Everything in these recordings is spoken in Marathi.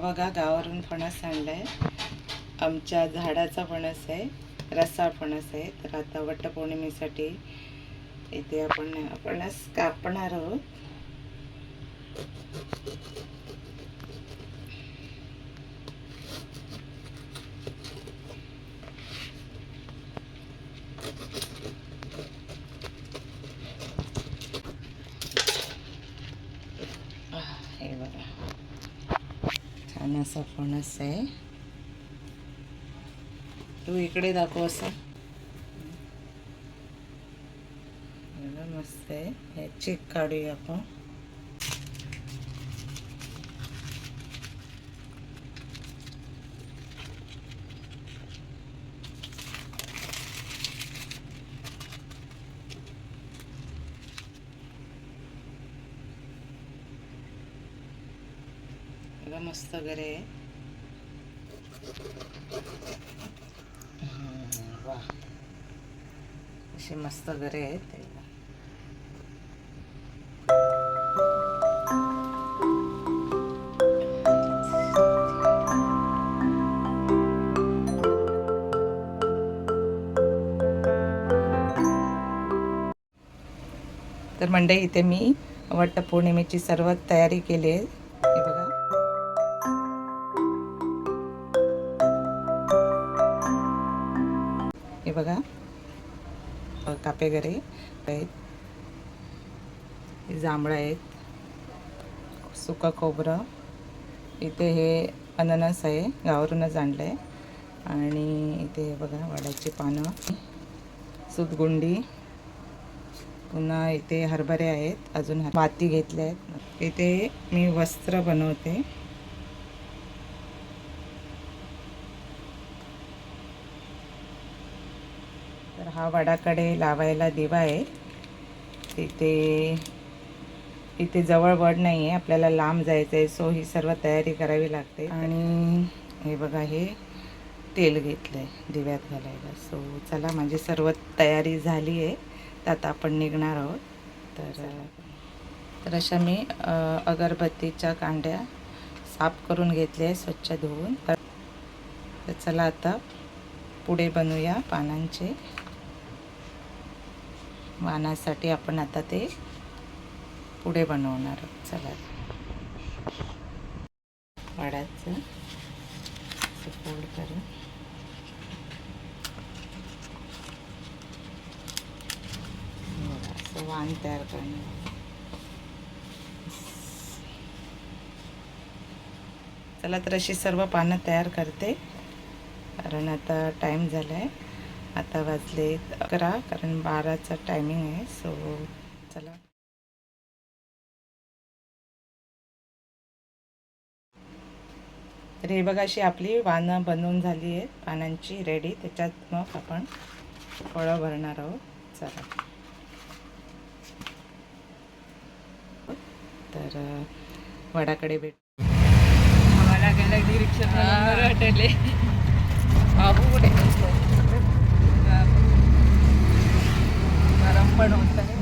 बघा गावावरून फणस आणलाय. आमच्या झाडाचा फणस आहे रसाळ फणस आहे. तर आता वटपौर्णिमेसाठी इथे आपण फणस कापणार आहोत आह, हे बघा छान असा फणस आहे. तू इकडे दाखव असं. मस्त आहे. हे चेक काढूया आपण बघा मस्त वगैरे. वा असे मस्त घरे आहेत. तर मंडळी इथे मी वटपौर्णिमेची सर्व तयारी केली आहे. वगैरे. आहेत जांभळं आहेत. सुका खोबरं. इथे हे अननस आहे. गावावरूनच आणलं आहे आणि इथे हे बघा वाड्याची पानं. सुतगुंडी. पुन्हा इथे हरभरे आहेत. अजून माती घेतल्या आहेत. इथे मी वस्त्र बनवते. तर हा वडाकडे लावायला दिवा आहे. तिथे इथे जवळ वड नाही आहे आपल्याला लांब जायचं आहे सो ही सर्व तयारी करावी लागते. आणि हे बघा हे तेल घेतलं आहे दिव्यात घालायला. सो चला माझी सर्व तयारी झाली आहे तर आता आपण निघणार आहोत. तर तर अशा मी अगरबत्तीच्या कांड्या साफ करून घेतल्या आहे स्वच्छ धुवून. तर तर चला आता पुढे बनवूया पानांचे. मानासाठी आपण आता ते पुढे बनवणार आहोत. चला. वाडाचं फोल्ड करून. असं वाण तयार करणार चला तर अशी सर्व पानं तयार करते. कारण आता टाईम झाला आहे आता वाजले अकरा कारण बाराचा टायमिंग आहे सो चला. तर हे बघा अशी आपली वानं बनवून झाली आहेत. पानांची रेडी त्याच्यात मग आपण फळं भरणार आहोत. चला. तर वडाकडे भेट आम्हाला गेला रिक्षा बाबू कुठे? गरम पण होत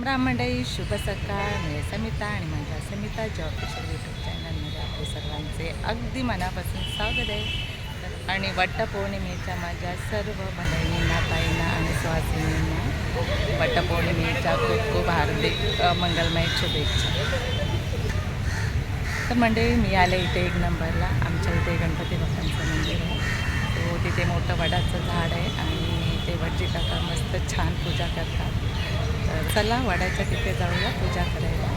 राम राम मंडळी शुभ सकाळ. मी समिता आणि माझ्या समिता जॉब ऑफिशियल यूट्यूब चॅनलमध्ये आपले सर्वांचे अगदी मनापासून स्वागत आहे. आणि वटपौर्णिमेच्या माझ्या सर्व मंडळींना ताईंना आणि सुहासिनींना वटपौर्णिमेच्या खूप खूप हार्दिक मंगलमय शुभेच्छा. तर मंडळी मी आले इथे एक नंबरला. आमच्या इथे गणपती बाप्पांचं मंदिर आहे. तो तिथे मोठं वडाचं झाड आहे आणि ते वडजी काका मस्त छान पूजा करतात. चला वडाच्या तिथे जाऊया पूजा करायला.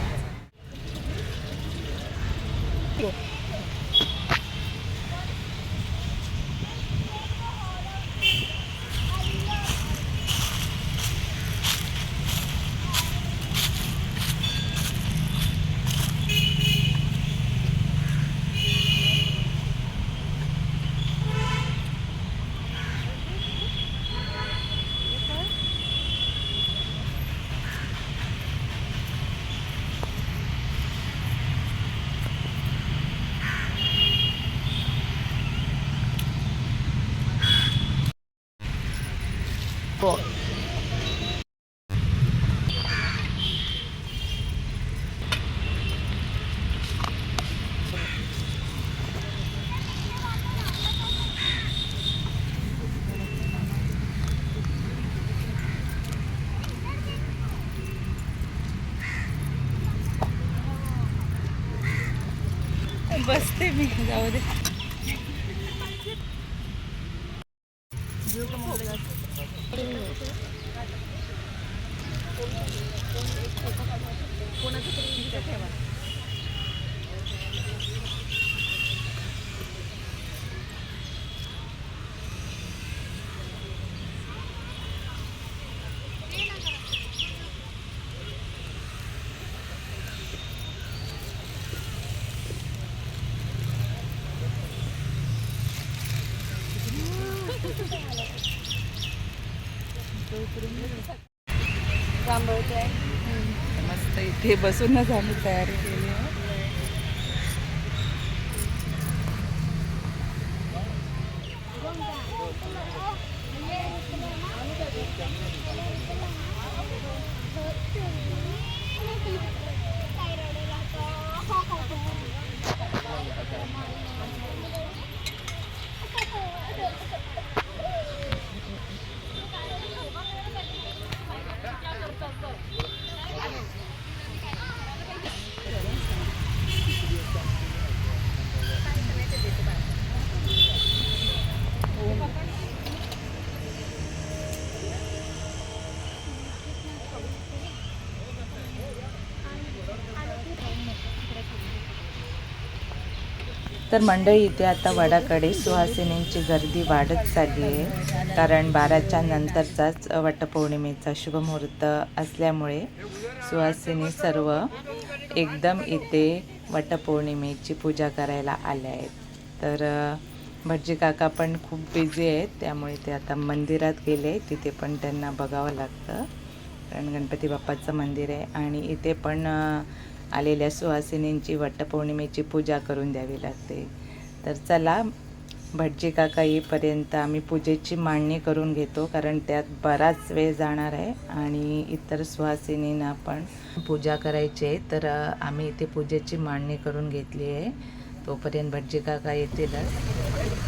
po. बसते मी जाऊ दे इथे बसूनच आम्ही तयारी केली आहे तर मंडळी इथे आता वडाकडे सुहासिनींची गर्दी वाढत चालली आहे. कारण बाराच्या नंतरचाच वटपौर्णिमेचा शुभमुहूर्त असल्यामुळे सुहासिनी सर्व एकदम इथे वटपौर्णिमेची पूजा करायला आल्या आहेत. तर भटजी काका पण खूप बिझी आहेत. त्यामुळे ते आता मंदिरात गेले. तिथे पण त्यांना बघावं लागतं. कारण गणपती बाप्पाचं मंदिर आहे. आणि इथे पण आलेल्या सुहासिनींची वटपौर्णिमेची पूजा करून द्यावी लागते. तर चला भटजी काका येईपर्यंत आम्ही पूजेची मांडणी करून घेतो कारण त्यात बराच वेळ जाणार आहे आणि इतर सुहासिनींना पण पूजा करायची आहे. तर आम्ही इथे पूजेची मांडणी करून घेतली आहे. तोपर्यंत भटजी काका येतीलच.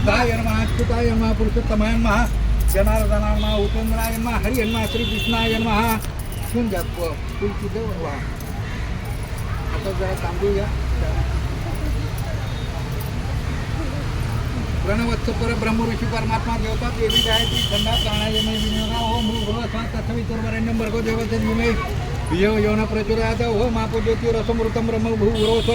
महा अनिरुद्धाय महा अच्युताय महा महा जनार्दनाय महा घेऊन घ्या आता जरा थांबू घ्या प्रणवत्स पर ब्रह्म ऋषी परमात्मा देवता देवी गायत्री खंडा प्राणायाम विनियोगा ओम भूर्भुवः स्वः तत्सवितुर्वरेण्यं भर्गो देवते विमय धियो यो न प्रचोदयात् ओम आपो ज्योतिरसमृतं ब्रह्म भूर्भुवः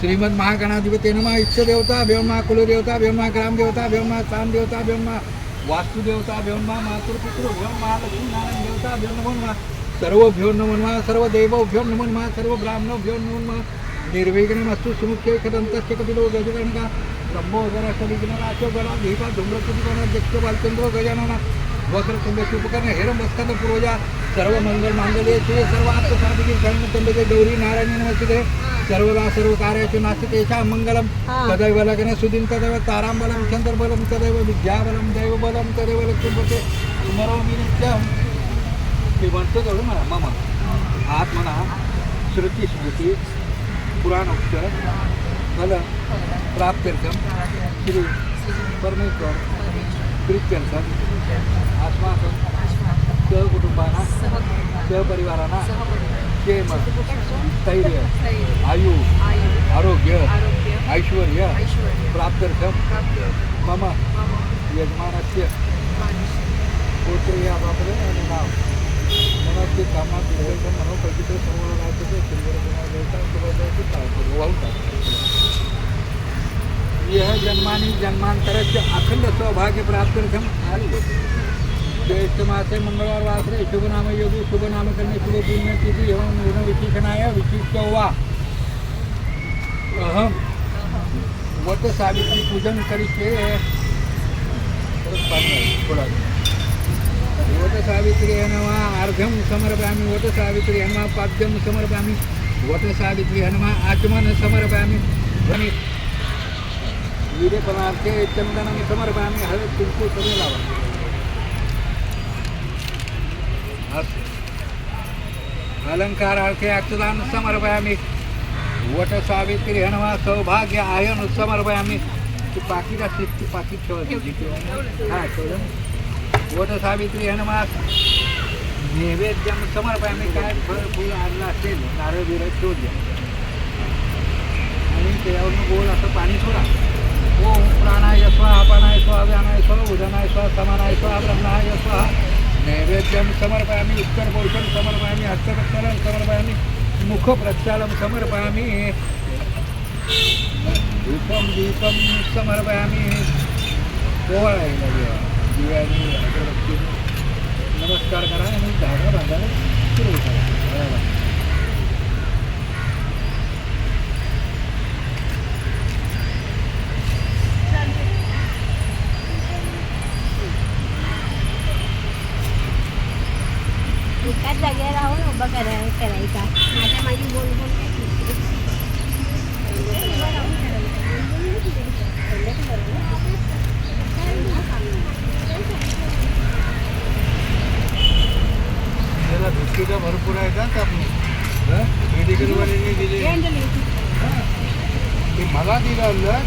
श्रीमद महागणाधिपते नमः। इष्टदेवता भेवमा कुलदेवता भेवमा ग्रामदेवता भेवमा देवता भेवमा वास्तुदेवता भेवमा मातृपितृ भेवमा लक्ष्मीनारायण देवता भेव नमो नमः सर्व भेव नमो नमः सर्व देव भेव नमो नमः सर्व ब्राह्मण भेव नमो नमः। निर्विघ्नमस्तु सुमुख्य कदंतस्य कपिलो गजगणका। ब्रह्मो गण सविघ्ननाशो गणा दीपा धूम्रकुटिगण दक्ष बालचंद्र गजानना। वक्रतुंडस्य उपकरण हेरम बस्कंद पूर्वजा सर्व मंगल मांगल्ये शिवे सर्व आत्मसाधिके शरणतंडे गौरी नारायणी नमस्ते. सर्वदा सर्व कार्याचे नास्तिकेशा मंगलम. तदैव लग्न सुदिन तदैव तारांबलम चंद्रबलम तदैव विद्याबलम दैवबलम तदैव लक्ष्मीपते. स्मरोमि नित्यम मी म्हणतो तेवढं म्हणा मामा. आत म्हणा श्रुती स्मृती पुराणोक्तर फल प्राप्त्यर्थम श्री परमेश्वर प्रीत्यर्थम आश्वासन सहकुटुंबाना सहपरिवारांना क्षेम स्थैर्य आयु आरोग्य ऐश्वर्य प्राप्त्यर्थम मम यजमानस्य. गोत्रे या बापरे आणि नाव मनाचे कामात सुंदर वाहून टाकतो यह जन्मानी जन्मांतर अखंड सौभाग्य प्राप्त्यर्थम ज्येष्ठमासे मंगळवार वासरे शुभ नाम योगी शुभ नाम करणे शुभ पुण्य तिथी एवं गुण विशेषणाय विशिष्ट वा। अहम वट सावित्री पूजन करीचे वट सावित्री हनुमा अर्घम समर्पयामी वट सावित्री हनुमा पाद्यम समर्पयामी वट सावित्री हनुमा आचमन समर्पयामि। ध्वनि विवेपनार्थे चंदनं समर्पयामि हळद कुंकू सगळे लावा. अस्तु अलंकारार्थे अक्षदान समर्पयामि. वट सावित्री हनुमा सौभाग्य आयन समर्पयामि. ती पाकिट असते ती पाकिट ठेवायची हा ठेवलं. वट सावित्री हनुमा नैवेद्यम समर्पयामि. काय फळ फुल आणलं असेल नारळ बिरळ ठेवून द्या. आणि त्यावरून गोल असं पाणी सोडा. ओम प्राणाय स्वाहा अपानाय स्वाहा व्यानाय स्वाहा उदनाय स्वाहा समानाय स्वाहा ब्रह्माय स्वाहा नैवेद्यम समर्पयामि उत्तर पोषण समर्पयामि हस्तप्रक्षालन समर्पयामि मुख प्रक्षालन समर्पयामि। दीपम दीपम समर्पयामि पोवाळायला दिवा दिव्याने अगरबत्तीने. नमस्कार करा आणि धागा बांधायला सुरू करा. एकाच जागेवर राहून उभं करा करायचा. माझ्या माझी बोल बोल. त्याला भरपूर आहेत ना आपली मेडिकलवाल्याने दिले. हे. ते मला दिलं ना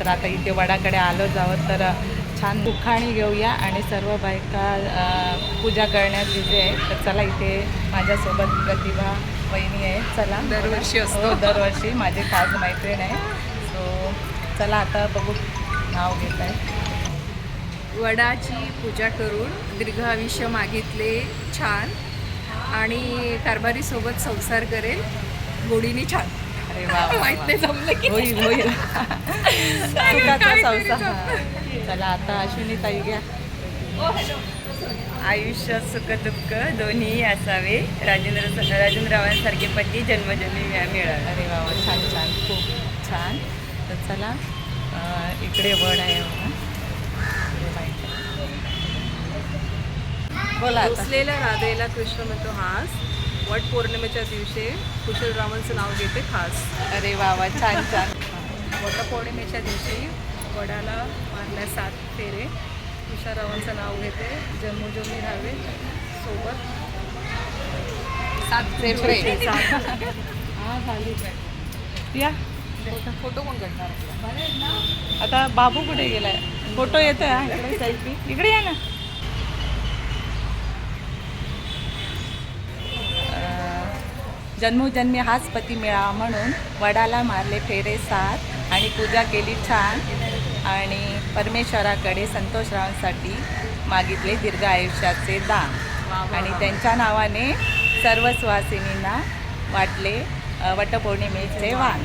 तर आता इथे वडाकडे आलो जावं तर छान उखाणी घेऊया आणि सर्व बायका पूजा करण्यात बिझी आहे तर चला इथे माझ्यासोबत प्रतिभा वहिनी आहे चला. दरवर्षी असतो. हो, दरवर्षी. माझी खास मैत्रीण आहे. सो चला आता बघू नाव घेत आहे. वडाची पूजा करून दीर्घ आयुष्य मागितले छान. आणि कारभारीसोबत संसार करेल. गोडीने छान. माहीत नाही जमलं की होईल होईल. सुखाचा संसार चला आता अश्विनी ताई घ्या. आयुष्यात सुखदुःख दोन्ही असावे. राजेंद्र राजेंद्ररावांसारखे पती जन्मजन्मी मिळा- मिळावे. अरे वा वा, छान छान. खूप छान. तर चला इकडे वड आहे. बोला. रुसलेल्या राधेला कृष्ण म्हणतो हास. वट पौर्णिमेच्या दिवशी कुशलरावांचं नाव घेते खास. अरे वा वा छान छान. वटपौर्णिमेच्या दिवशी वडाला मारल्या सात फेरे. कुशलरावांचं नाव घेते जन्मोजन्मी राहावे सोबत. सात हा झाली या. फोटो कोण करणार आता बाबू कुठे गेलाय? फोटो येतोय इकडे या ना. जन्मोजन्मी हाच पती मिळावा म्हणून वडाला मारले फेरे सात आणि पूजा केली छान. आणि परमेश्वराकडे संतोषरावांसाठी मागितले दीर्घ आयुष्याचे दान. आणि त्यांच्या नावाने सर्व सुवासिनींना वाटले वटपौर्णिमेचे वाण.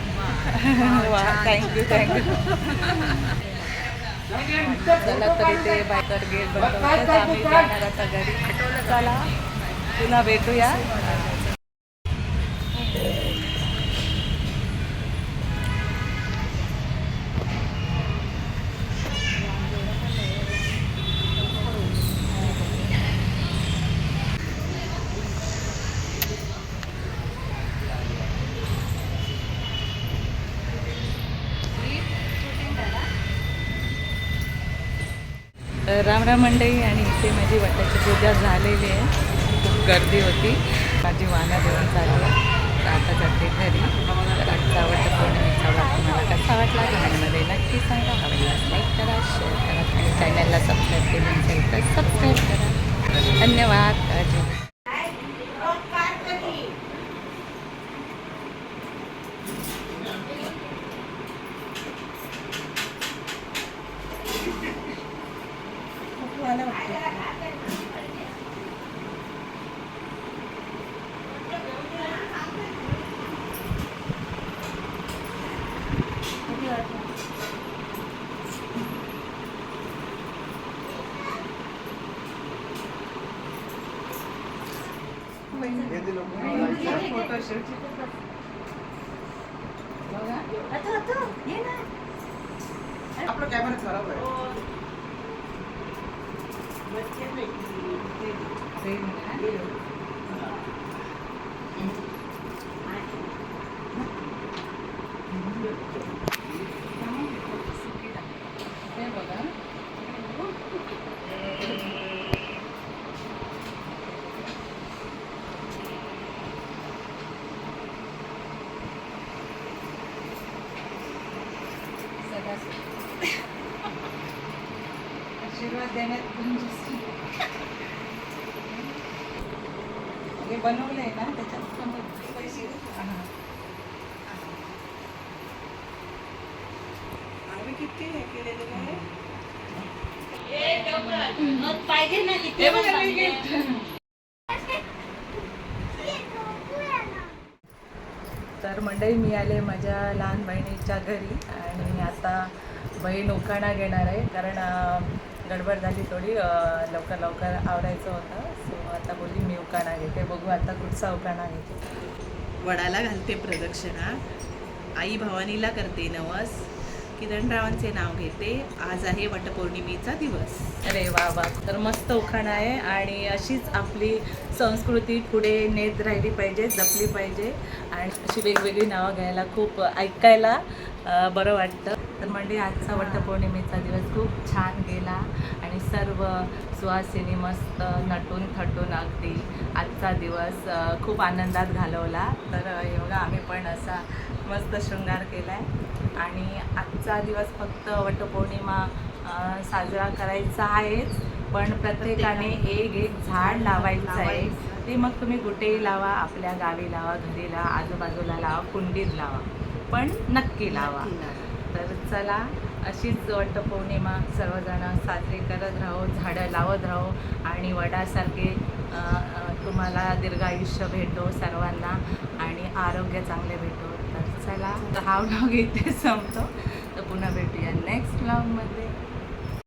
वा थँक्यू थँक्यू चला तरी ते बायकर गेट बंद होतं, तर आम्ही जाणार आता घरी. चला पुन्हा भेटूया. तर रामराम मंडई आणि इथे माझी वटाची पूजा झालेली आहे. खूप गर्दी होती. माझी वाना देऊन चालला. तर आता जाते घरी. तर आजचा वटपौर्णिमेचा व्लॉग तुम्हाला कसा वाटला? कमेंटमध्ये नक्की सांगा. आवडला लाईक करा शेअर करा. आणि चॅनलला सबस्क्राईब केलं नसेल तर सबस्क्राईब करा. धन्यवाद. काळजी घ्या. हे बघा सगळा आशीर्वाद देण्यात तुमची हे बनवलंय ना त्याच्यात पैसे आम्ही किती हे केलेले आहे पाहिजे ना किती हे बघा मी gift. तर मंडळी मी आले माझ्या लहान बहिणीच्या घरी आणि आता बहीण उखाणा घेणार आहे कारण गडबड झाली थोडी लवकर लवकर आवरायचं होतं. सो आता बोलली मी उखाणा घेते. बघू आता कुठचा उखाणा घेते. वडाला घालते प्रदक्षिणा. आई भवानीला करते नवस. किरणरावांचे नाव घेते. आज आहे वटपौर्णिमेचा दिवस. अरे वा वा. तर मस्त उखाणा आहे आणि अशीच आपली संस्कृती पुढे नेत राहिली पाहिजे जपली पाहिजे. आणि अशी वेगवेगळी नावं घ्यायला खूप ऐकायला बरं वाटतं. तर म्हणजे आजचा वटपौर्णिमेचा दिवस खूप छान गेला आणि सर्व सुवासिनी मस्त नटून थटून अगदी आजचा दिवस खूप आनंदात घालवला. तर एवढा आम्ही पण असा मस्त शृंगार केला आहे आणि आजचा दिवस फक्त वटपौर्णिमा साजरा करायचा आहेच. पण प्रत्येकाने एक एक झाड लावायचं आहे. ते मग तुम्ही कुठेही लावा आपल्या गावी लावा घरी लावा आजूबाजूला लावा कुंडीत लावा. पण नक्की लावा. तर चला अशीच वटपौर्णिमा सर्वजण साजरी करत राहू झाडं लावत राहू. आणि वडासारखे तुम्हाला दीर्घायुष्य भेटो सर्वांना. आणि आरोग्य चांगले भेटो. तर हा ब्लॉग इथे संपतो. तर पुन्हा भेटूया नेक्स्ट ब्लॉगमध्ये